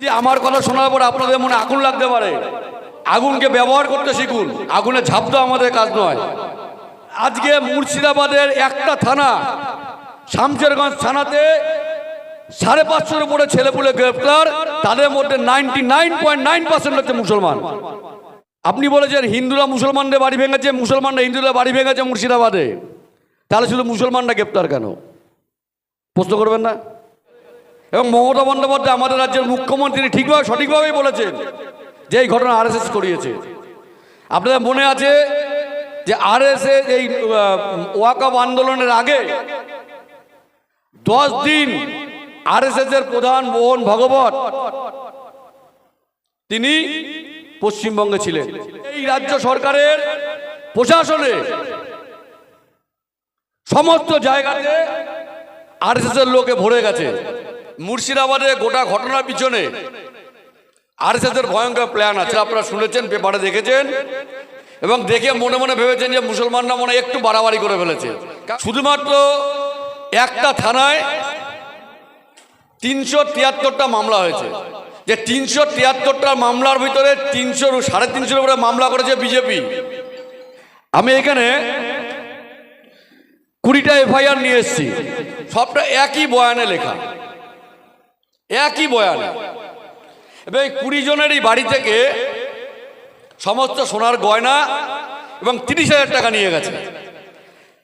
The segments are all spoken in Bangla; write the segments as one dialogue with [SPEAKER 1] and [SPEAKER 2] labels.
[SPEAKER 1] যে আমার কথা শোনার পর আপনাদের মনে আগুন লাগতে পারে। আগুনকে ব্যবহার করতে শিখুন। আগুনে ঝাঁপ দেওয়া আমাদের কাজ নয়। আজকে মুর্শিদাবাদের একটা থানা, শামশেরগঞ্জ থানাতে সাড়ে পাঁচশোর উপরে ছেলেপুলে গ্রেপ্তার, তাদের মধ্যে ninety nine point nine percent হচ্ছে মুসলমান। আপনি বলেছেন হিন্দুরা মুসলমানদের বাড়ি ভেঙেছে, মুসলমানরা হিন্দুরা বাড়ি ভেঙেছে মুর্শিদাবাদে। তাহলে শুধু মুসলমানরা গ্রেপ্তার কেন? প্রশ্ন করবেন না? এবং মমতা বন্দ্যোপাধ্যায় আমাদের রাজ্যের মুখ্যমন্ত্রী ঠিকভাবে, সঠিকভাবেই বলেছেন যে এই ঘটনা আরএসএস করিয়েছে। আপনাদের মনে আছে যে আরএসএস এই ওয়াকাব আন্দোলনের আগে দশ দিন আরএসএস এর প্রধান মোহন ভগবত, তিনি পশ্চিমবঙ্গে ছিলেন। এই রাজ্য সরকারের প্রশাসনে সমস্ত জায়গাতে আরএসএস এর লোকে ভরে গেছে। মুর্শিদাবাদে গোটা ঘটনার পিছনে আরএসএস এর ভয়ঙ্কর প্ল্যান আছে, আপনারা শুনেছেন, পেপারে দেখেছেন, এবং দেখে মনে মনে ভেবেছেন যে মুসলমানরা মনে একটু বাড়াবাড়ি করে ফেলেছে। শুধুমাত্র একটা থানায় তিনশো তিয়াত্তরটা মামলা হয়েছে। যে তিনশো তিয়াত্তরটা মামলার ভিতরে তিনশো সাড়ে তিনশোর উপরে মামলা করেছে বিজেপি। আমি এখানে কুড়িটা এফআইআর নিয়ে এসেছি। সবটা একই বয়ানে লেখা। একই বয়ান। এবং এই কুড়ি জনেরই বাড়ি থেকে সমস্ত সোনার গয়না এবং তিরিশ হাজার টাকা নিয়ে গেছে।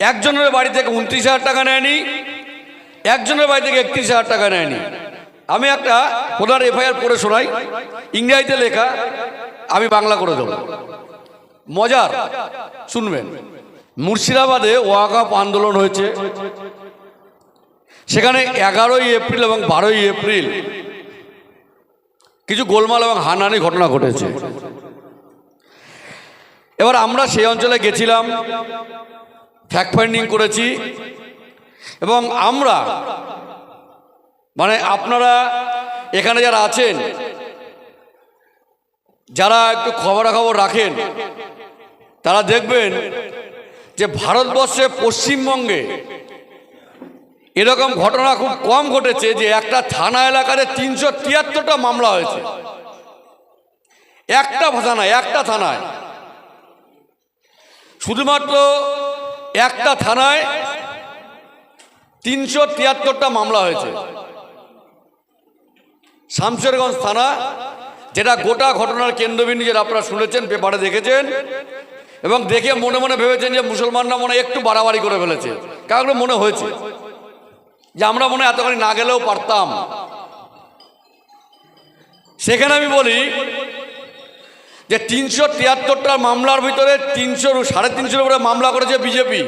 [SPEAKER 1] একজনের বাড়ি থেকে উনত্রিশ হাজার টাকা নেয়নি, একজনের বাড়ি থেকে একত্রিশ হাজার টাকা নেয়নি। আমি একটা ওনার এফআইআর পড়ে শোনাই, ইংরাজিতে লেখা, আমি বাংলা করে দেবো। মজার, শুনবেন। মুর্শিদাবাদে ওয়াকাপ আন্দোলন হয়েছে। সেখানে এগারোই এপ্রিল এবং বারোই এপ্রিল কিছু গোলমাল এবং হানানি ঘটনা ঘটেছে। এবার আমরা সেই অঞ্চলে গেছিলাম ফ্যাক্ট ফাইন্ডিং করেছি এবং আমরা মানে আপনারা এখানে যারা আছেন, যারা একটু খবরাখবর রাখেন, তারা দেখবেন যে ভারতবর্ষে পশ্চিমবঙ্গে এরকম ঘটনা খুব কম ঘটেছে যে একটা থানা এলাকাতে তিনশো তিয়াত্তরটা মামলা হয়েছে। একটা থানায় একটা থানায়। শুধুমাত্র একটা থানায় তিনশো তিয়াত্তরটা মামলা হয়েছে। শামশেরগঞ্জ থানা, যেটা গোটা ঘটনার কেন্দ্রবিন্দু যেটা আপনারা শুনেছেন, পেপারে দেখেছেন, এবং দেখে মনে মনে ভেবেছেন যে মুসলমানরা মনে একটু বাড়াবাড়ি করে ফেলেছে। কারণ মনে হয়েছে। যে আমরা মনে হয় এতখানি না গেলেও পারতাম। সেখানে আমি বলি যে তিনশো তিয়াত্তরটা মামলার ভিতরে তিনশো সাড়ে তিনশোর উপরে মামলা করেছে বিজেপি।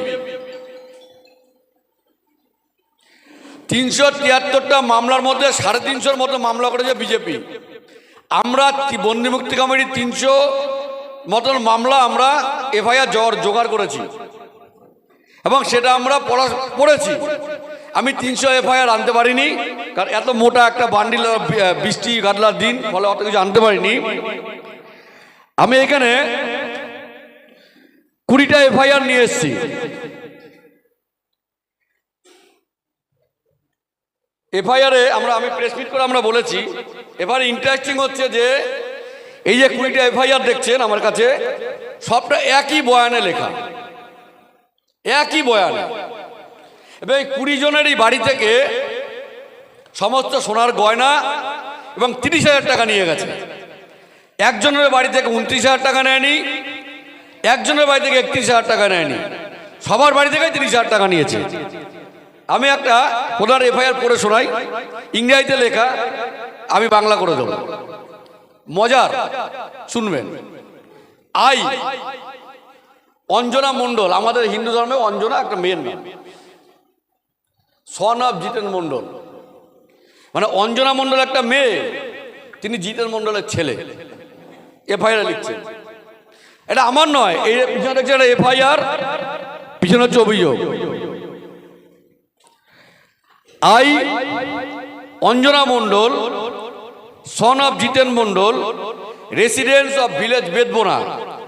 [SPEAKER 1] তিনশো তিয়াত্তরটা মামলার মধ্যে সাড়ে তিনশোর মতো মামলা করেছে বিজেপি। আমরা তি- বন্দিমুক্তি কমিটির তিনশো মতন মামলা আমরা এফআইআর জোগাড় করেছি। এবং সেটা আমরা পড়া পড়েছি। আমি তিনশো এফআইআর আনতে পারিনি, কারণ এত মোটা একটা বান্ডিল বৃষ্টি গাদলার দিন, ফলে অত কিছু আনতে পারিনি। আমি এখানে কুড়িটা এফআইআর নিয়ে এসেছি। এফআইআরে আমরা, আমি প্রেস মিট করে আমরা বলেছি, এবার ইন্টারেস্টিং হচ্ছে যে, এই যে কুড়িটা এফআইআর দেখছেন আমার কাছে, সবটা একই বয়ানে লেখা। একই বয়ানে। এবং এই কুড়ি জনেরই বাড়ি থেকে সমস্ত সোনার গয়না এবং তিরিশ হাজার টাকা নিয়ে গেছে। একজনের বাড়ি থেকে উনত্রিশ হাজার টাকা নেয়নি, একজনের বাড়ি থেকে একত্রিশ হাজার টাকা নেয়নি। সবার বাড়ি থেকে তিরিশ হাজার টাকা নিয়েছে। আমি একটা ওনার এফআইআর পড়ে শোনাই, ইংরাজিতে লেখা, আমি বাংলা করে দেবো। মজার, শুনবেন। আই, অঞ্জনা মণ্ডল, আমাদের হিন্দু ধর্মে অঞ্জনা একটা মেয়ের নাম সন অফ জিতেন মণ্ডল। মানে অঞ্জনা মণ্ডল একটা মেয়ে, তিনি জিতেন মণ্ডলের ছেলে। এফআইআর লিখছেন। এটা আমার নয়, এই পিছনে দেখছে একটা এফআইআর, পিছনে হচ্ছে অভিযোগ। I, Anjana Mondal, son of Jiten Mondal, residence of village Bedbona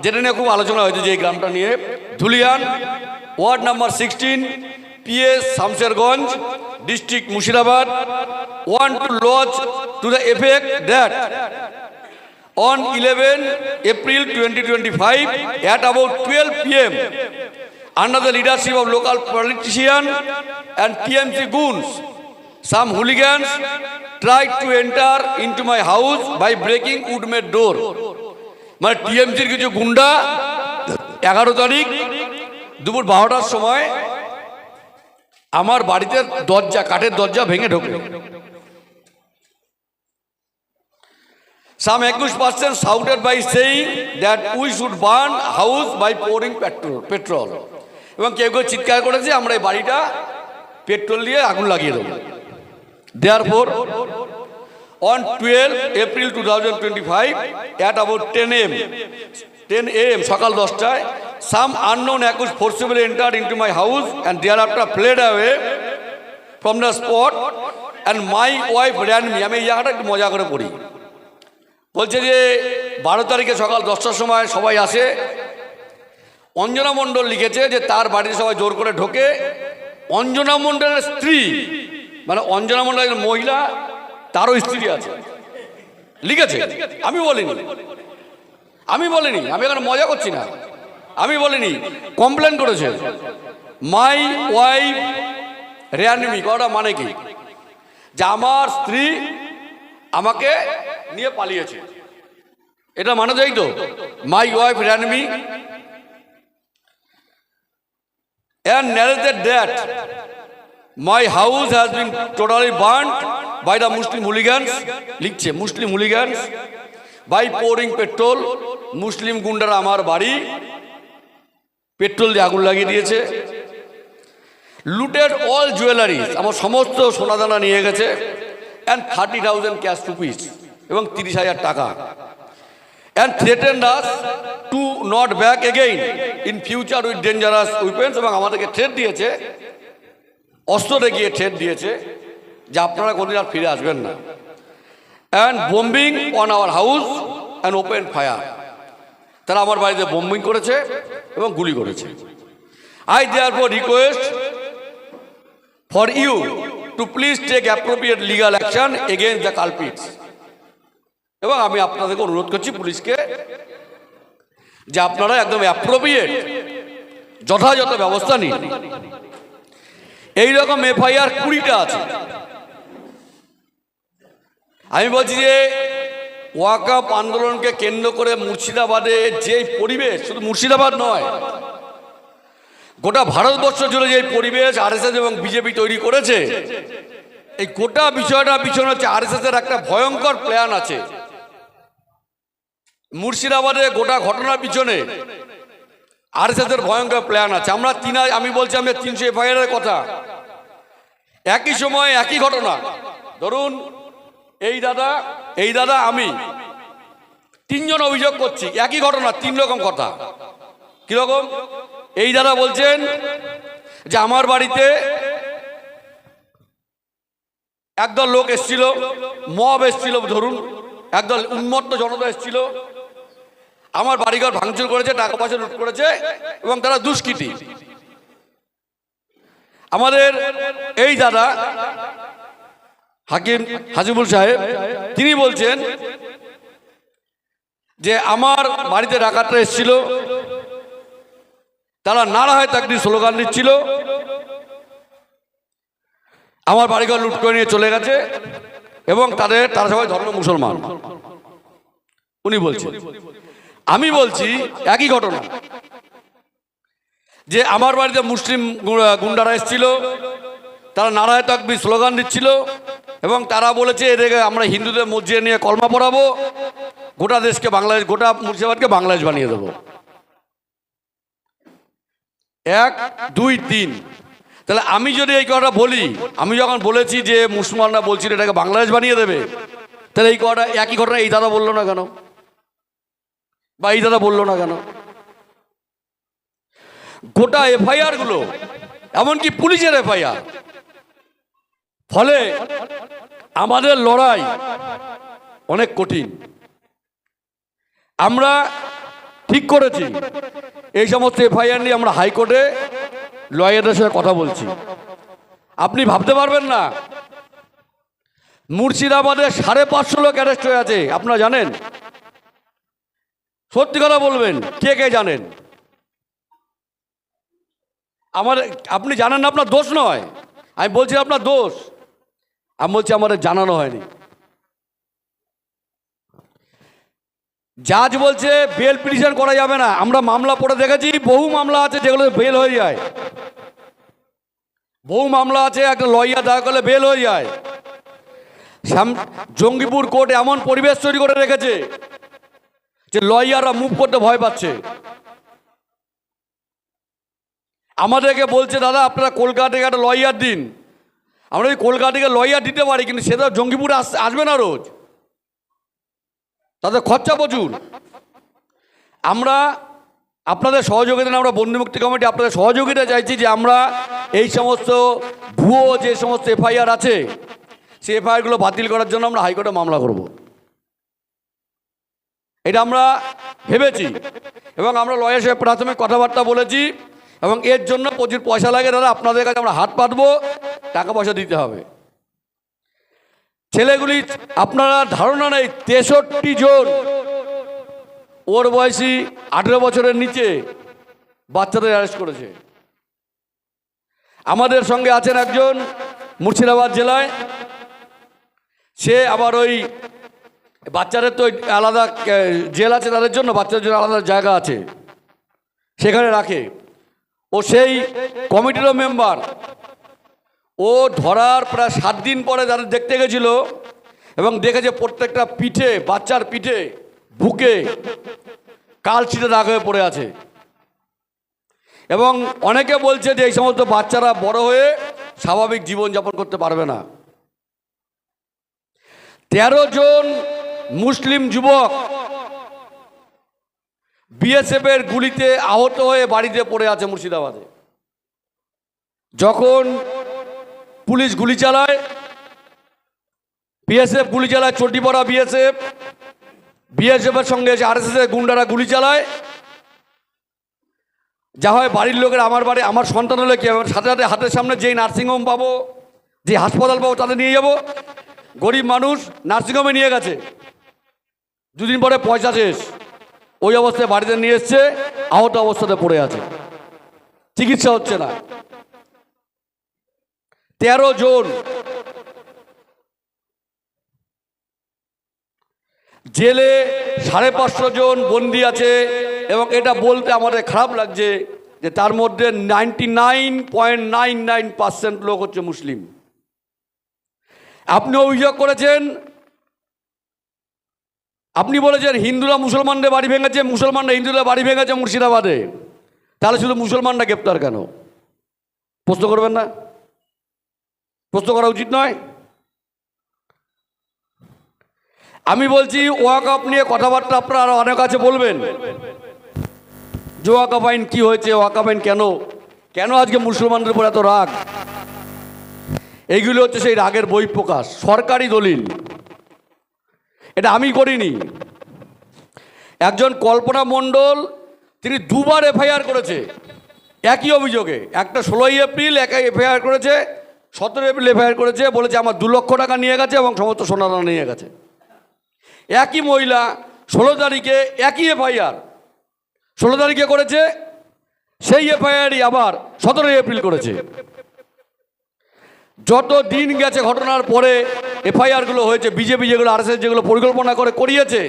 [SPEAKER 1] যেটা নিয়ে খুব আলোচনা হয়েছে যে এই গ্রামটা নিয়ে। Dhulian, ward number sixteen PA Shamsherganj district Murshidabad want to lodge to the effect that on eleven April twenty twenty five at about twelve PM under the leadership of local politician and TMC goons some hooligans try to enter in to my house by breaking wood made door মানে টিএমসির কিছু গুন্ডা এগারো তারিখ দুপুর বারোটার সময় আমার বাড়িতে দরজা, কাঠের দরজা ভেঙে ঢোকে Some accused person shouted by saying that we should burn house by pouring petrol. petrol. এবং কেউ কেউ চিৎকার করেছে, আমরা এই বাড়িটা পেট্রোল দিয়ে আগুন লাগিয়ে দেবো therefore on twelve April two thousand twenty five at about ten AM ten AM সকাল দশটায় unknown accused forcible enter into my house and thereafter fled away from the spot and my wife ran me আমি এই জায়গাটা একটু মজা করে পড়ি। বলছে যে, বারো তারিখে সকাল দশটার সময় সবাই আসে। অঞ্জনা মণ্ডল লিখেছে যে, তার বাড়িতে সবাই জোর করে ঢোকে। অঞ্জনা মণ্ডলের স্ত্রী মানে অঞ্জনা মণ্ডল একজন মহিলা, তারও স্ত্রী আছে। লিখেছে। আমি বলিনি। আমি বলিনি। আমি এখানে মজা করছি না। আমি বলিনি কমপ্লেন করেছে। মাই ওয়াইফ রেয়ানমি কটা মানে কি? যে আমার স্ত্রী আমাকে নিয়ে পালিয়েছে। এটা মানে যাই তো? My wife রেয়ানমি that my house has been totally burn by the Muslim hooligans লিখছে Muslim hooligans by pouring petrol মুসলিম গুন্ডারা আমার বাড়ি পেট্রোল দিয়ে আগুন লাগিয়ে দিয়েছে। লুটেড অল জুয়েলারিজ আমার সমস্ত সোনাদানা নিয়ে গেছে and thirty thousand cash rupees এবং তিরিশ হাজার টাকা। And threatened us to not back again in future with dangerous weapons এবং আমাদেরকে থ্রেট দিয়েছে অস্ত্র দেখিয়ে থ্রেট দিয়েছে, যে আপনারা কোনদিন আর ফিরে আসবেন না। And bombing on our house and open fire তারা আমার বাড়িতে বোম্বিং করেছে এবং গুলি করেছে। I therefore request for you to please take appropriate legal action against the culprits এবং আমি আপনাদেরকে অনুরোধ করছি পুলিশকে যে আপনারা একদম অ্যাপ্রোপ্রিয়েট যথাযথ ব্যবস্থা নিন। এইরকম এফআইআর কুড়িটা আছে। আমি বলছি যে ওয়াকাপ আন্দোলনকে কেন্দ্র করে মুর্শিদাবাদে যে পরিবেশ, শুধু মুর্শিদাবাদ নয়, গোটা ভারতবর্ষ জুড়ে যে পরিবেশ আরএসএস এবং বিজেপি তৈরি করেছে, এই গোটা বিষয়টা পিছনে হচ্ছে আরএসএস এর একটা ভয়ঙ্কর প্ল্যান আছে। মুর্শিদাবাদে গোটা ঘটনার পিছনে আরএসএস এর ভয়ঙ্কর প্ল্যান আছে। আমরা তিন আমি বলছি আমি তিনশো এফআইআর কথা। একই সময় একই ঘটনা। ধরুন এই দাদা এই দাদা আমি। তিনজন অভিযোগ করছি, একই ঘটনা, তিন রকম কথা। কীরকম? এই দাদা বলছেন যে আমার বাড়িতে একদল লোক এসছিল, মব এসছিল, ধরুন, একদল উন্মত্ত জনতা এসছিল। আমার বাড়িঘর ভাঙচুর করেছে, টাকা পয়সা লুট করেছে, এবং তারা দুষ্কৃতী। আমাদের এই দাদা হাকিম হাজিবুল সাহেব, তিনি বলছেন যে আমার বাড়িতে ডাকাতরা এসেছিল, তারা নারা হয় তাকদি স্লোগান দিচ্ছিল, আমার বাড়িঘর লুট করে নিয়ে চলে গেছে এবং তাদের, তারা সবাই ধর্ম মুসলমান। উনি বলছেন, আমি বলছি একই ঘটনা, যে আমার বাড়িতে মুসলিম গুন্ডারা এসেছিল, তারা নারায় তাকবি স্লোগান দিচ্ছিল এবং তারা বলেছে এদেরকে আমরা হিন্দুদের মসজিদে নিয়ে কলমা পড়াবো, গোটা দেশকে বাংলাদেশ, গোটা মুর্শিদাবাদকে বাংলাদেশ বানিয়ে দেবো। এক, দুই, তিন। তাহলে আমি যদি এই কথাটা বলি, আমি যখন বলেছি যে মুসলমানরা বলছিল এটাকে বাংলাদেশ বানিয়ে দেবে, তাহলে এই কথাটা, একই ঘটনা এই দাদা বলল না কেন? বা এই দাদা বলল না কেন? গোটা এফআইআরগুলো এমনকি পুলিশের এফআইআর ফলে আমাদের লড়াই অনেক কঠিন। আমরা ঠিক করেছি। এই সমস্ত এফআইআর নিয়ে আমরা হাইকোর্টে লয়ারদের সাথে কথা বলছি। আপনি ভাবতে পারবেন না, মুর্শিদাবাদে সাড়ে পাঁচশো লোক অ্যারেস্ট হয়ে আছে। আপনারা জানেন? সত্যি কথা বলবেন, কে কে জানেন? আমার আপনি জানেন না আপনার দোষ নয়। আমি বলছি আপনার দোষ। আমি বলছি আমাদের জানানো হয়নি। জাজ বলছে, বেল পিটিশন করা যাবে না। আমরা মামলা পড়ে দেখেছি, বহু মামলা আছে যেগুলো বেল হয়ে যায়। বহু মামলা আছে, একটা লয়ার দাঁড় করলে বেল হয়ে যায়। জঙ্গিপুর কোর্ট এমন পরিবেশ তৈরি করে রেখেছে যে লয়াররা মুভ করতে ভয় পাচ্ছে। আমাদেরকে বলছে, দাদা, আপনারা কলকাতা থেকে একটা লয়ার দিন। আমরা ওই কলকাতা থেকে লয়ার দিতে পারি, কিন্তু সে তো জঙ্গিপুরে আস, আসবে না রোজ। তাদের খরচা প্রচুর। আমরা আপনাদের সহযোগিতা আমরা বন্ধুমুক্তি কমিটি আপনাদের সহযোগিতা চাইছি যে আমরা এই সমস্ত ভুয়ো যে সমস্ত এফআইআর আছে, সেই এফআইআরগুলো বাতিল করার জন্য আমরা হাইকোর্টে মামলা করব। এটা আমরা ভেবেছি এবং আমরা লয়ের সাহেব প্রাথমিক কথাবার্তা বলেছি এবং এর জন্য প্রচুর পয়সা লাগে দাদা, আপনাদের কাছে আমরা হাত পাতবো। টাকা পয়সা দিতে হবে। ছেলেগুলি, আপনারা ধারণা নেই, তেষট্টি জন। ওর বয়সী আঠেরো বছরের নিচে বাচ্চাদের অ্যারেস্ট করেছে। আমাদের সঙ্গে আছেন একজন মুর্শিদাবাদ জেলায়। সে আবার ওই বাচ্চাদের তো আলাদা জেল আছে তাদের জন্য, বাচ্চাদের জন্য আলাদা জায়গা আছে। সেখানে রাখে। ও সেই কমিটিরও মেম্বার ও ধরার প্রায় সাত দিন পরে তাদের দেখতে গেছিল এবং দেখেছে প্রত্যেকটা পিঠে, বাচ্চার পিঠে, বুকে কালচিতে দাগ হয়ে পড়ে আছে। এবং অনেকে বলছে যে এই সমস্ত বাচ্চারা বড় হয়ে স্বাভাবিক জীবনযাপন করতে পারবে না। তেরো জন মুসলিম যুবক বিএসএফ এর গুলিতে আহত হয়ে বাড়িতে পড়ে আছে মুর্শিদাবাদে। যখন পুলিশ গুলি চালায়। বিএসএফ গুলি চালায় চটিপাড়া বিএসএফ বিএসএফ এর সঙ্গে এসে আরএসএস এর গুন্ডারা গুলি চালায়। যা হয় বাড়ির লোকের আমার বাড়ি, আমার সন্তান হলে কি হবে? সাথে সাথে হাতের সামনে যেই নার্সিংহোম পাবো, যে হাসপাতাল পাবো তাদের নিয়ে যাব। গরিব মানুষ নার্সিংহোমে নিয়ে গেছে। দুদিন পরে পয়সা শেষ। ওই অবস্থায় বাড়িতে নিয়ে এসছে, আহত অবস্থাতে পড়ে আছে। চিকিৎসা হচ্ছে না। তেরো জন। জেলে সাড়ে পাঁচশো জন বন্দি আছে এবং এটা বলতে আমাদের খারাপ লাগছে যে তার মধ্যে ninety nine point nine nine লোক হচ্ছে মুসলিম। আপনি অভিযোগ করেছেন, আপনি বলেছেন হিন্দুরা মুসলমানদের বাড়ি ভেঙেছে, মুসলমানরা হিন্দুরা বাড়ি ভেঙেছে মুর্শিদাবাদে। তাহলে শুধু মুসলমানরা গ্রেপ্তার কেন? প্রশ্ন করবেন না? প্রশ্ন করা উচিত নয়। আমি বলছি ওয়াকআপ নিয়ে কথাবার্তা আপনারা অনেক কাছে বলবেন। যে ওয়াকআপ আইন কি হয়েছে ওয়াকআপ আইন কেন? কেন আজকে মুসলমানদের উপর এত রাগ? এইগুলো হচ্ছে সেই রাগের বই প্রকাশ, সরকারি দলিল। এটা আমি করিনি। একজন কল্পনা মণ্ডল, তিনি দুবার এফআইআর করেছে। একই অভিযোগে, একটা ষোলোই এপ্রিল একাই এফআইআর করেছে। সতেরো এপ্রিল এফআইআর করেছে, বলেছে আমার দু লক্ষ টাকা নিয়ে গেছে এবং সমস্ত সোনারা নিয়ে গেছে। একই মহিলা ষোলো তারিখে একই এফআইআর, ষোলো তারিখে করেছে, সেই এফআইআরই আবার সতেরোই এপ্রিল করেছে। যত দিন গেছে ঘটনার পরে এফআইআরগুলো হয়েছে, বিজেপি যেগুলো, আরএসএস যেগুলো পরিকল্পনা করে করিয়েছে,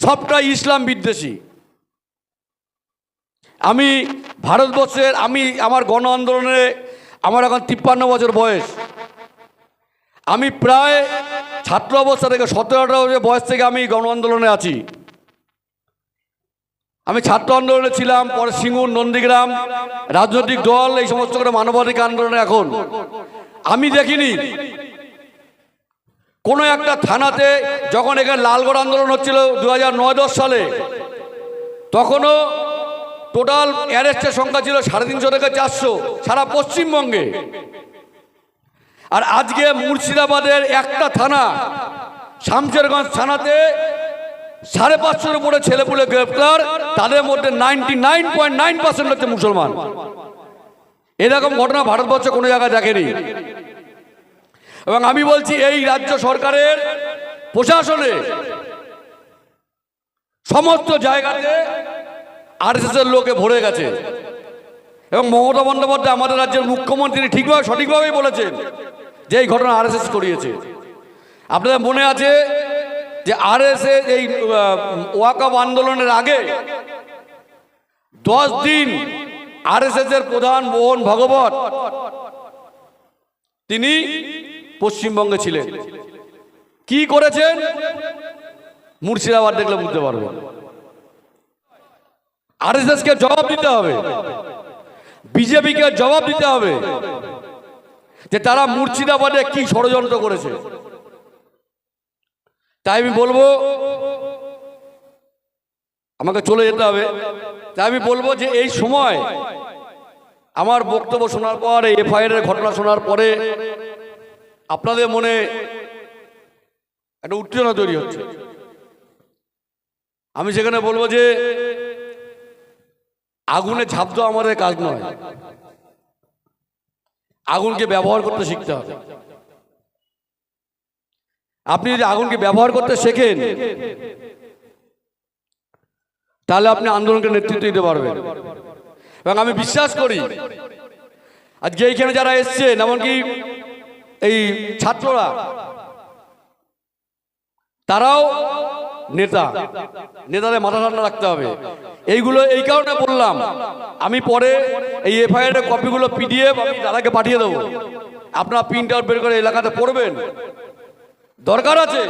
[SPEAKER 1] সবটাই ইসলাম বিদ্বেষী। আমি ভারতবর্ষের, আমি আমার গণ আন্দোলনে আমার এখন তিপ্পান্ন বছর বয়স। আমি প্রায় ছাত্র অবস্থা থেকে সতেরো, আঠারো বছর বয়স থেকে আমি গণ আন্দোলনে আছি। আমি ছাত্র আন্দোলনে ছিলাম, পরে সিঙ্গুর, নন্দীগ্রাম, রাজনৈতিক দল, এই সমস্ত করে মানবাধিকার আন্দোলনে এখন। আমি দেখিনি কোনো একটা থানাতে যখন এখানে লালগড় আন্দোলন হচ্ছিল দু হাজার সালে, তখনও টোটাল অ্যারেস্টের সংখ্যা ছিল সাড়ে তিনশো থেকে চারশো, সারা পশ্চিমবঙ্গে। আর আজকে মুর্শিদাবাদের একটা থানা, শামশেরগঞ্জ থানাতে সাড়ে পাঁচশোর উপরে ছেলেপুলে গ্রেপ্তার, তাদের মধ্যে ninety nine point nine percent হচ্ছে মুসলমান। এরকম ঘটনা ভারতবর্ষে কোনো জায়গায় দেখেনি। এবং আমি বলছি, এই রাজ্য সরকারের প্রশাসনে সমস্ত জায়গাতে আরএসএস এর লোকে ভরে গেছে। এবং মমতা বন্দ্যোপাধ্যায় আমাদের রাজ্যের মুখ্যমন্ত্রী ঠিকভাবে, সঠিকভাবেই বলেছেন যে এই ঘটনা আরএসএস করিয়েছে। আপনাদের মনে আছে যে আরএসএস এই ওয়াকাব আন্দোলনের আগে দশ দিন আরএসএস এর প্রধান মোহন ভগবত, তিনি পশ্চিমবঙ্গে ছিলেন। কি করেছেন? মুর্শিদাবাদ দেখলে বুঝতে পারবেন। আরএসএস কে জবাব দিতে হবে। বিজেপিকে জবাব দিতে হবে যে তারা মুর্শিদাবাদে কি ষড়যন্ত্র করেছে। তাই আমি বলব, আমাকে চলে যেতে হবে। তাই আমি বলব যে এই সময় আমার বক্তব্য শোনার পর, এই এফআইআর এর ঘটনা শোনার পরে আপনাদের মনে একটা উত্তেজনা তৈরি হচ্ছে। আমি সেখানে বলব যে আগুনে ঝাঁপ দেওয়া আমাদের কাজ নয়। আগুনকে ব্যবহার করতে শিখতে হবে। আপনি যদি আগুনকে ব্যবহার করতে শেখেন, তাহলে আপনি আন্দোলনকে নেতৃত্ব দিতে পারবেন। এবং আমি বিশ্বাস করি, আজকে এইখানে যারা এসছেন, এমনকি এই ছাত্ররা, তারাও নেতা, নেতাদের মাথা ঠান্ডা রাখতে হবে। এইগুলো এই কারণে বললাম, আমি পরে এই এফআইআর কপিগুলো পিডিএফ আমি দাদাকে পাঠিয়ে দেবো। আপনারা প্রিন্ট আউট বের করে এলাকাতে পড়বেন। দরকার আছে,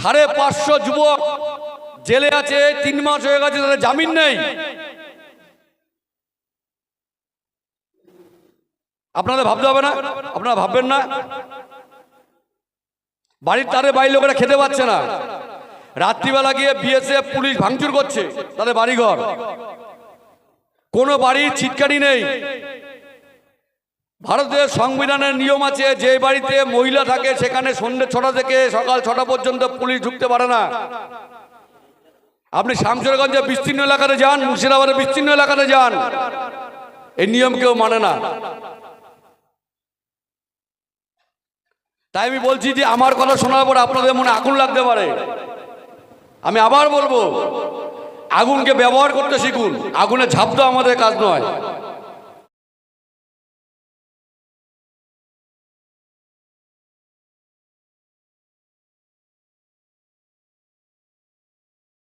[SPEAKER 1] সাড়ে পাঁচশো যুবক জেলে আছে, তিন মাস হয়ে গেছে, তাদের জামিন নেই। আপনাদের ভাবতে হবে না, আপনারা ভাববেন না। বাড়ির তারে বাড়ির লোকেরা খেতে পাচ্ছে না। রাত্রিবেলা গিয়ে বিএসএফ পুলিশ ভাঙচুর করছে, তাদের বাড়িঘর। কোনো বাড়ির ছিটকারি নেই। ভারতের সংবিধানের নিয়ম আছে, যে বাড়িতে মহিলা থাকে, সেখানে সন্ধ্যে ছটা থেকে সকাল ছটা পর্যন্ত পুলিশ ঢুকতে পারে না। আপনি শামসুরগঞ্জে বিস্তীর্ণ এলাকাতে যান, মুর্শিদাবাদের বিস্তীর্ণ এলাকাতে যান, এই নিয়ম কেউ মানে না। তাই আমি বলছি যে, আমার কথা শোনার পর আপনাদের মনে আগুন লাগতে পারে। আমি আবার বলব আগুনকে ব্যবহার করতে শিখুন। আগুনে ঝাঁপ আমাদের কাজ নয়।